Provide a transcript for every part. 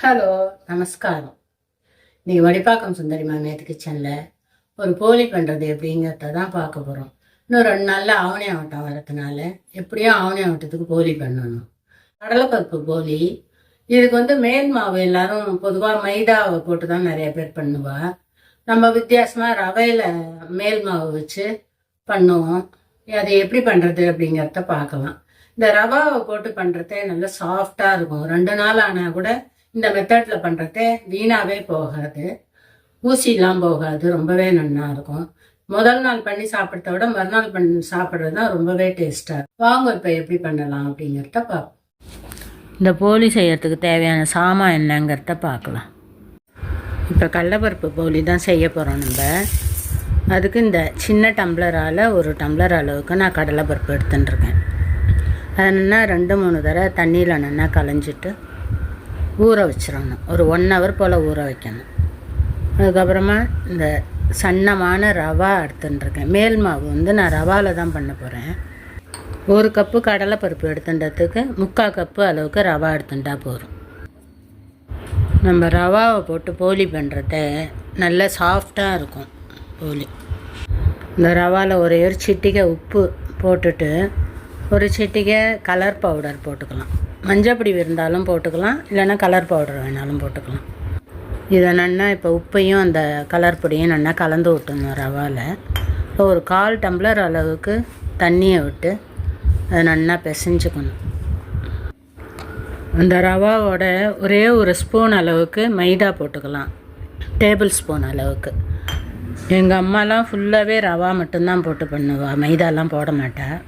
Hello நமஸ்காரம். நீங்கள் வடிப்பாக்கம் சுந்தரி மாமியார் கிச்சனில் ஒரு போலி பண்ணுறது எப்படிங்கிறத தான் பார்க்க போகிறோம் இன்னும் ரெண்டு நாளில் ஆவணி ஆவட்டம் வரதுனால. எப்படியும் ஆவணி ஆவட்டத்துக்கு போலி பண்ணணும். கடலைப்பருப்பு போலி. இதுக்கு வந்து மேல் மாவு எல்லாரும் பொதுவாக மைதாவை போட்டு தான் நிறைய பேர் பண்ணுவா. நம்ம வித்தியாசமாக ரவையில் மேல் மாவு வச்சு பண்ணுவோம். அதை எப்படி பண்ணுறது அப்படிங்கிறத பார்க்கலாம். இந்த ரவாவை போட்டு பண்ணுறதே நல்லா சாஃப்டாக இருக்கும். ரெண்டு நாள் ஆனால் கூட இந்த மெத்தடில் பண்ணுறது வீணாவே போகாது. ஊசிலாம் போகாது ரொம்பவே நல்லா இருக்கும். முதல் நாள் பண்ணி சாப்பிட்றத விட மறுநாள் பண்ணி சாப்பிட்றது தான் ரொம்பவே டேஸ்ட்டாக வாங்க இப்போ எப்படி பண்ணலாம் அப்படிங்கிறத பார்ப்போம் இந்த போலி செய்யறதுக்கு தேவையான சாமான் என்னங்கிறத பார்க்கலாம் இப்போ கடலப்பருப்பு போலி தான் செய்ய போகிறோம் நம்ம. அதுக்கு இந்த சின்ன டம்ளரால் ஒரு டம்ளர் அளவுக்கு நான் கடலைப்பருப்பு எடுத்துட்டுருக்கேன். அதை நல்லா ரெண்டு மூணு தடவை தண்ணியில் நல்லா களைஞ்சிட்டு ஊற வச்சிடணும். ஒரு ஒன் ஹவர் போல் ஊற வைக்கணும். அதுக்கப்புறமா இந்த சன்னமான ரவா எடுத்துட்டுருக்கேன் மேல் மாவு வந்து நான் ரவாவில் தான் பண்ண போகிறேன் ஒரு கப்பு கடலைப்பருப்பு எடுத்துட்டதுக்கு முக்கால் கப்பு அளவுக்கு ரவா எடுத்துட்டா போதும். நம்ம ரவாவை போட்டு போலி பண்ணுறத நல்ல சாஃப்டாக இருக்கும் போலி. இந்த ரவாவில் ஒரே ஒரு சிட்டிகை உப்பு போட்டுட்டு ஒரு சிட்டிகை கலர் பவுடர் போட்டுக்கலாம். மஞ்சப்பொடி இருந்தாலும் போட்டுக்கலாம் இல்லைன்னா கலர் பவுடர் வேணாலும் போட்டுக்கலாம். இதை நல்லா இப்போ உப்பையும் அந்த கலர் பொடியும் நல்லா கலந்து விட்டுணும் ரவாவில் ஒரு கால் டம்ளர் அளவுக்கு தண்ணியை விட்டு அதை நல்லா பிசைஞ்சுக்கணும். அந்த ரவாவோட ஒரே ஒரு ஸ்பூன் அளவுக்கு மைதா போட்டுக்கலாம். டேபிள் ஸ்பூன் அளவுக்கு. எங்கள் அம்மாலாம் ஃபுல்லாகவே ரவா மட்டும்தான் போட்டு பண்ணுவாள் மைதாலாம் போட மாட்டாள்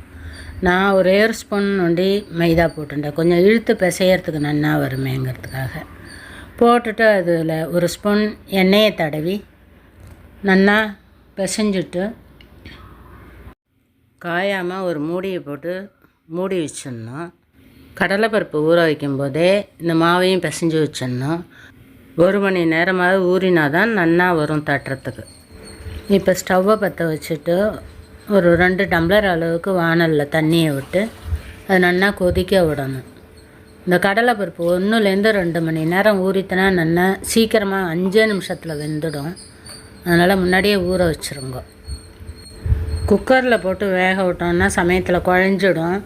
நான் ஒரு ஏர் ஸ்பூன் நொண்டி மைதா போட்டுட்டேன். கொஞ்சம் இழுத்து பிசையறதுக்கு நன்னா வருமேங்கிறதுக்காக. போட்டுட்டு அதில் ஒரு ஸ்பூன் எண்ணெயை தடவி நன்னா பிசைஞ்சிட்டு காயாமல் ஒரு மூடியை போட்டு மூடி வச்சிடணும். கடலைப்பருப்பு ஊற வைக்கும்போதே இந்த மாவையும் பிசைஞ்சு வச்சிடணும். ஒரு மணி நேரமாவது ஊறினா தான் நன்னா வரும் தட்டுறதுக்கு. இப்போ ஸ்டவ்வை பற்ற வச்சுட்டு ஒரு ரெண்டு டம்ளர் அளவுக்கு வானலில் தண்ணியை விட்டு அது நல்லா கொதிக்க விடணும். இந்த கடலைப்பருப்பு ஒன்றுலேருந்து ரெண்டு மணி நேரம் ஊறித்தனா நல்லா சீக்கிரமாக அஞ்சே நிமிஷத்தில் வெந்துடும். அதனால் முன்னாடியே ஊற வச்சுருங்க. குக்கரில் போட்டு வேக விட்டோம்னா சமயத்தில் குழஞ்சிடும்.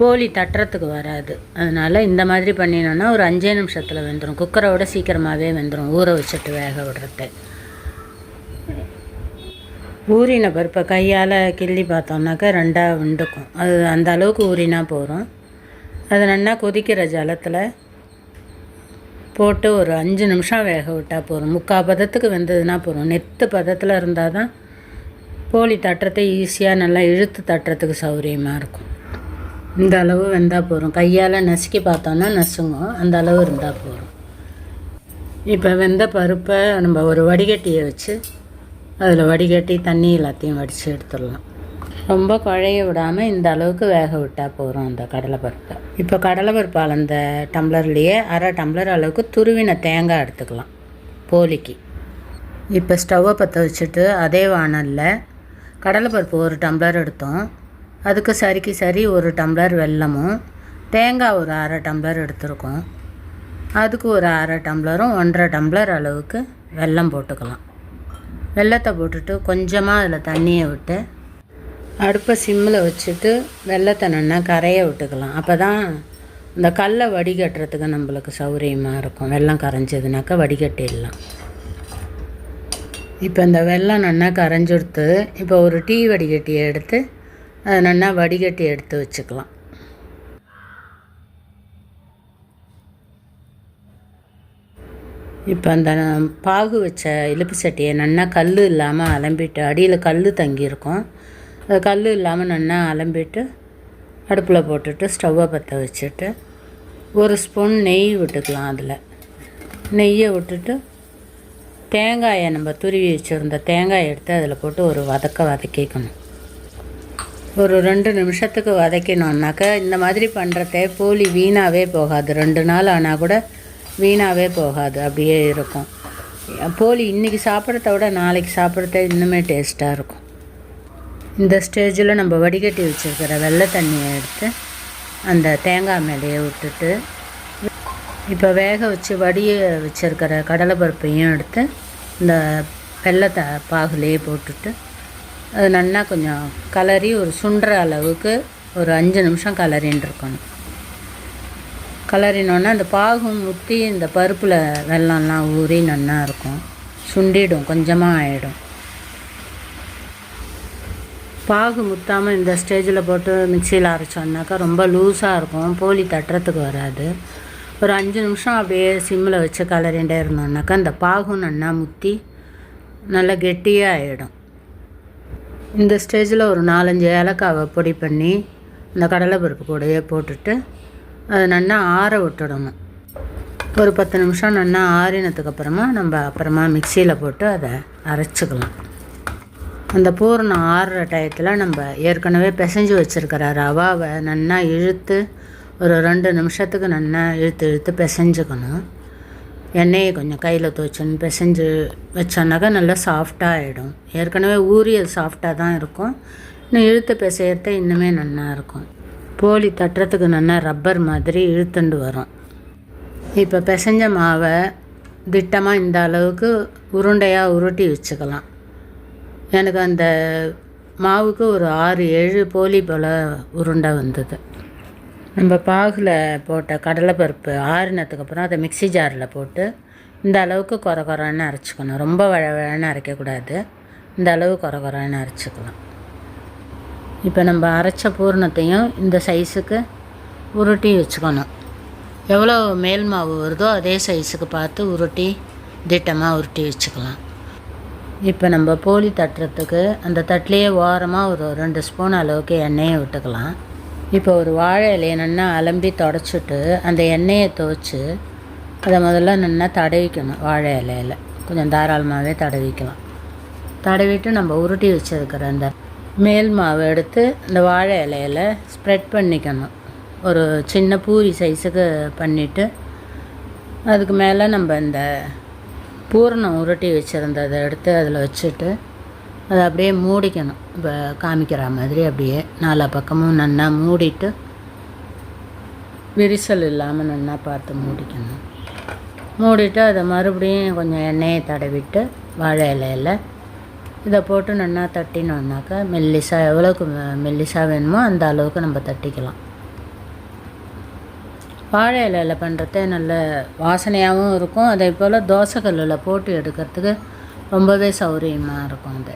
போலி தட்டுறதுக்கு வராது. அதனால் இந்த மாதிரி பண்ணினோன்னா ஒரு அஞ்சே நிமிஷத்தில் வெந்துடும் குக்கரை விட சீக்கிரமாகவே வெந்துடும் ஊற வச்சுட்டு வேக விடுறது ஊறின பருப்பை கையால் கிள்ளி பார்த்தோம்னாக்கா ரெண்டாக விண்டுக்கும். அது அந்த அளவுக்கு ஊறினா போதும். அது நல்லா கொதிக்கிற ஜலத்தில் போட்டு ஒரு அஞ்சு நிமிஷம் வேக விட்டால் போதும். முக்கால் பதத்துக்கு வெந்ததுன்னா போதும். நெத்து பதத்தில் இருந்தால் தான் போலி தட்டுறதை ஈஸியாக நல்லா இழுத்து தட்டுறதுக்கு சௌகரியமாக இருக்கும். இந்த அளவு வெந்தால் போதும். கையால் நசுக்கி பார்த்தோன்னா நசுங்கும். அந்த அளவு இருந்தால் போதும். இப்போ வெந்த பருப்பை நம்ம ஒரு வடிகட்டியை வச்சு அதில் வடிகட்டி தண்ணி எல்லாத்தையும் வடித்து எடுத்துடலாம். ரொம்ப குழைய விடாமல் இந்த அளவுக்கு வேக விட்டால் போகிறோம் அந்த கடலைப்பருப்பை இப்போ கடலைப்பருப்பு அளந்த டம்ளர்லேயே அரை டம்ளர் அளவுக்கு துருவின தேங்காய் எடுத்துக்கலாம் போலிக்கு. இப்போ ஸ்டவ்வை பற்ற வச்சுட்டு அதே வானலில் கடலைப்பருப்பு ஒரு டம்ளர் எடுத்தோம். அதுக்கு சரிக்கு சரி ஒரு டம்ளர் வெல்லமும் தேங்காய் ஒரு அரை டம்ளர் எடுத்திருக்கோம். அதுக்கு ஒரு அரை டம்ளரும் ஒன்றரை டம்ளர் அளவுக்கு வெல்லம் போட்டுக்கலாம். வெல்லத்தை போட்டுட்டு கொஞ்சமாக அதில் தண்ணியை விட்டு அடுப்பை சிம்மில் வச்சுட்டு வெள்ளத்தை நல்லா கரைய விட்டுக்கலாம். அப்போ தான் இந்த கல்லை வடிகட்டுறதுக்கு நம்மளுக்கு சௌகரியமாக இருக்கும். வெள்ளம் கரைஞ்சதுனாக்கா வடிகட்டிடலாம். இப்போ இந்த வெள்ளம் நல்லா கரைஞ்சிடுத்து இப்போ ஒரு டீ வடிகட்டியை எடுத்து அதை நல்லா வடிகட்டி எடுத்து வச்சுக்கலாம். இப்போ அந்த பாகு வச்ச இலுப்பு சட்டியை நல்லா கல் இல்லாமல் அலம்பிட்டு அடியில் கல் தங்கியிருக்கும். அது கல் இல்லாமல் நல்லா அலம்பிட்டு அடுப்பில் போட்டுட்டு ஸ்டவ்வை பற்ற வச்சுட்டு ஒரு ஸ்பூன் நெய் விட்டுக்கலாம் அதில். நெய்யை விட்டுட்டு தேங்காயை நம்ம துருவி வச்சுருந்த தேங்காயை எடுத்து அதில் போட்டு ஒரு வதக்க வதக்கிக்கணும். ஒரு ரெண்டு நிமிஷத்துக்கு வதக்கினோன்னாக்கா இந்த மாதிரி பண்ணுறத போலி வீணாகவே போகாது. ரெண்டு நாள் ஆனால் கூட வீணாகவே போகாது அப்படியே இருக்கும். போலி இன்றைக்கி சாப்பிட்றத விட நாளைக்கு சாப்பிட்றத இன்னுமே டேஸ்ட்டாக இருக்கும். இந்த ஸ்டேஜில் நம்ம வடிகட்டி வச்சுருக்கிற வெள்ளை தண்ணியை எடுத்து அந்த தேங்காய் மேலேயே விட்டுட்டு இப்போ வேக வச்சு வடிய வச்சுருக்கிற கடலைப்பருப்பையும் எடுத்து இந்த வெள்ளத்தை பாகுலேயே போட்டுட்டு அது நல்லா கொஞ்சம் கலரி ஒரு சுண்டுற அளவுக்கு ஒரு அஞ்சு நிமிஷம் கலரின்னு இருக்கணும். கலரினோடனே அந்த பாகும் முத்தி இந்த பருப்பில் வெள்ளம்லாம் ஊறி நல்லா இருக்கும். சுண்டிடும் கொஞ்சமாக ஆகிடும் பாகு முத்தாமல் இந்த ஸ்டேஜில் போட்டு மிக்சியில் அரைச்சோன்னாக்கா ரொம்ப லூஸாக இருக்கும். போலி தட்டுறதுக்கு வராது. ஒரு அஞ்சு நிமிஷம் அப்படியே சிம்மில் வச்சு கலரிண்டே இருந்தோம்னாக்கா இந்த பாகும் நல்லா முத்தி நல்லா கெட்டியாக ஆகிடும் இந்த ஸ்டேஜில் ஒரு நாலஞ்சு ஏலக்காவை பொடி பண்ணி இந்த கடலைப்பருப்பு கூடையே போட்டுட்டு அதை நல்லா ஆற விட்டுடணும். ஒரு பத்து நிமிஷம் நல்லா ஆறினதுக்கு அப்புறமா நம்ம அப்புறமா மிக்சியில் போட்டு அதை அரைச்சிக்கலாம். அந்த பூரணம் ஆறுற டயத்தில் நம்ம ஏற்கனவே பிசைஞ்சு வச்சுருக்கிற ரவாவை நல்லா இழுத்து ஒரு ரெண்டு நிமிஷத்துக்கு நல்லா இழுத்து இழுத்து பிசைஞ்சுக்கணும். எண்ணெயை கொஞ்சம் கையில் துவச்சுன்னு பிசைஞ்சு வச்சோன்னாக்கா நல்லா சாஃப்டாக ஆகிடும் ஏற்கனவே ஊறி அது சாஃப்டாக தான் இருக்கும். இன்னும் இழுத்து பிசையறது இன்னுமே நல்லா இருக்கும். போலி தட்டுறதுக்கு நல்லா ரப்பர் மாதிரி இழுத்துண்டு வரும். இப்போ பிசைஞ்ச மாவை திட்டமாக இந்த அளவுக்கு உருண்டையாக உருட்டி வச்சுக்கலாம். எனக்கு அந்த மாவுக்கு ஒரு ஆறு ஏழு போலி போல் உருண்டை வந்தது. நம்ம பாகில் போட்ட கடலைப்பருப்பு ஆறினதுக்கு அதை மிக்ஸி ஜாரில் போட்டு இந்த அளவுக்கு குறை குறைன்னு அரைச்சிக்கணும். ரொம்ப வழ வழன்னு அரைக்கக்கூடாது. இந்த அளவு குறை குறைன்னு அரைச்சிக்கலாம். இப்போ நம்ம அரைச்ச பூரணத்தையும் இந்த சைஸுக்கு உருட்டி வச்சுக்கணும். எவ்வளோ மேல் மாவு வருதோ அதே சைஸுக்கு பார்த்து உருட்டி திட்டமாக உருட்டி வச்சுக்கலாம். இப்போ நம்ம போலி தட்டுறதுக்கு அந்த தட்டிலேயே ஓரமாக ஒரு ரெண்டு ஸ்பூன் அளவுக்கு எண்ணெயை விட்டுக்கலாம். இப்போ ஒரு வாழை இலையை நல்லா அலம்பி தொடச்சிட்டு அந்த எண்ணெயை துவைச்சி அதை முதல்ல நல்லா தடவிக்கணும் வாழை இலையில். கொஞ்சம் தாராளமாகவே தடவிக்கலாம். தடவிட்டு நம்ம உருட்டி வச்சுருக்கிற அந்த மேல் மாவு எடுத்து இந்த வாழை இலையில் ஸ்ப்ரெட் பண்ணிக்கணும். ஒரு சின்ன பூரி சைஸுக்கு பண்ணிவிட்டு அதுக்கு மேலே நம்ம இந்த பூரணம் உருட்டி வச்சுருந்ததை எடுத்து அதில் வச்சுட்டு அதை அப்படியே மூடிக்கணும். இப்போ காமிக்கிற மாதிரி அப்படியே நாலா பக்கமும் நல்லா மூடிட்டு விரிசல் இல்லாமல் நல்லா பார்த்து மூடிக்கணும். மூடிட்டு அதை மறுபடியும் கொஞ்சம் எண்ணெயை தடவிட்டு வாழை இலையில் இதை போட்டு நல்லா தட்டினோன்னாக்கா மெல்லிசா எவ்வளோக்கு மெல்லிசா வேணுமோ அந்த அளவுக்கு நம்ம தட்டிக்கலாம். வாழை இலையில் பண்ணுறது நல்ல வாசனையாகவும் இருக்கும். அதே போல் தோசைக்கல்லில் போட்டு எடுக்கிறதுக்கு ரொம்பவே சௌகரியமாக இருக்கும் அது.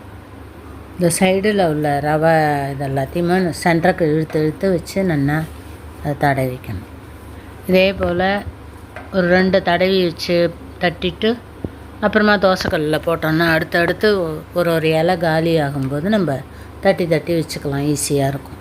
இந்த சைடில் உள்ள ரவை இதெல்லாத்தையுமே சென்டருக்கு இழுத்து இழுத்து வச்சு நல்லா அதை தடவிக்கணும். இதே போல் ஒரு ரெண்டு தடவி வச்சு தட்டிட்டு அப்புறமா தோசைக்கல்லில் போட்டோன்னா அடுத்தடுத்து ஒரு ஒரு இலை காலி ஆகும்போது நம்ம தட்டி தட்டி வச்சுக்கலாம் ஈஸியாக இருக்கும்.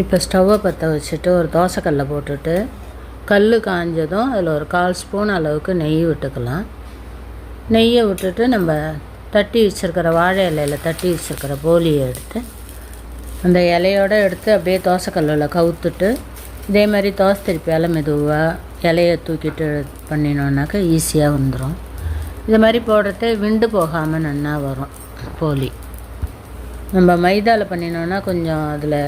இப்போ ஸ்டவ்வை பற்ற வச்சுட்டு ஒரு தோசைக்கல்லை போட்டுட்டு கல் காஞ்சதும் அதில் ஒரு கால் ஸ்பூன் அளவுக்கு நெய் விட்டுக்கலாம். நெய்யை விட்டுட்டு நம்ம தட்டி வச்சுருக்கிற வாழை இலையில் தட்டி வச்சுருக்கிற போலியை எடுத்து அந்த இலையோடு எடுத்து அப்படியே தோசைக்கல்லில் கவுத்துட்டு இதே மாதிரி தோசை திருப்பியால் மெதுவாக இலையை தூக்கிட்டு பண்ணினோன்னாக்கா ஈஸியாக வந்துடும் இது மாதிரி போடுறது விண்டு போகாமல் நன்னா வரும் போலி. நம்ம மைதாவில் பண்ணினோன்னா கொஞ்சம் அதில்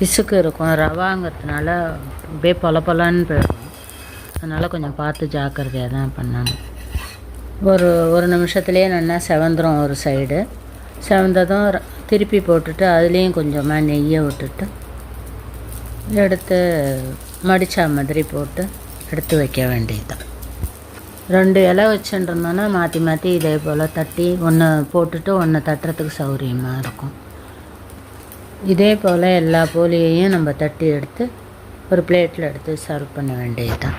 பிசுக்கு இருக்கும் ரவாங்கிறதுனால அப்படியே பொல பொலன்னு போயிடும். அதனால் கொஞ்சம் பார்த்து ஜாக்கிரதையாக தான் பண்ணணும். ஒரு ஒரு நிமிஷத்துலேயே நல்லா செவந்துடும் ஒரு சைடு செவந்ததும் ர- திருப்பி போட்டுட்டு அதுலேயும் கொஞ்சமாக நெய்யை விட்டுட்டு எடுத்து மடிச்சா மாதிரி போட்டு எடுத்து வைக்க வேண்டியதுதான். ரெண்டு இலை வச்சுருந்தோன்னா மாற்றி மாற்றி இதே போல் தட்டி ஒன்று போட்டுட்டு ஒன்று தட்டுறதுக்கு சௌகரியமாக இருக்கும். இதே போல் எல்லா போலியையும் நம்ம தட்டி எடுத்து ஒரு பிளேட்டில் எடுத்து சர்வ் பண்ண வேண்டியது தான்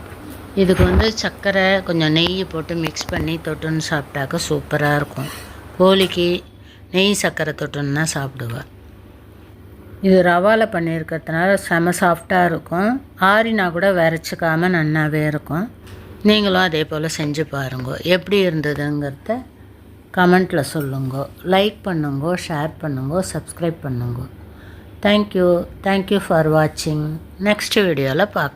இதுக்கு வந்து சர்க்கரை கொஞ்சம் நெய் போட்டு மிக்ஸ் பண்ணி தொட்டுன்னு சாப்பிட்டாக்க சூப்பராக இருக்கும். போலிக்கு நெய் சர்க்கரை தொட்டுன்னு தான் சாப்பிடுவேன் இது ரவாவில் பண்ணியிருக்கிறதுனால செம சாஃப்டாக இருக்கும். ஆறினா கூட விரைச்சிக்காமல் நன்னாவே இருக்கும். நீங்களும் அதே போல் செஞ்சு பாருங்க. எப்படி இருந்ததுங்கிறத கமெண்ட்டில் சொல்லுங்க. லைக் பண்ணுங்க ஷேர் பண்ணுங்க சப்ஸ்கிரைப் பண்ணுங்க. Thank you thank you for வாட்சிங் நெக்ஸ்ட் வீடியோவில் பார்க்கலாம்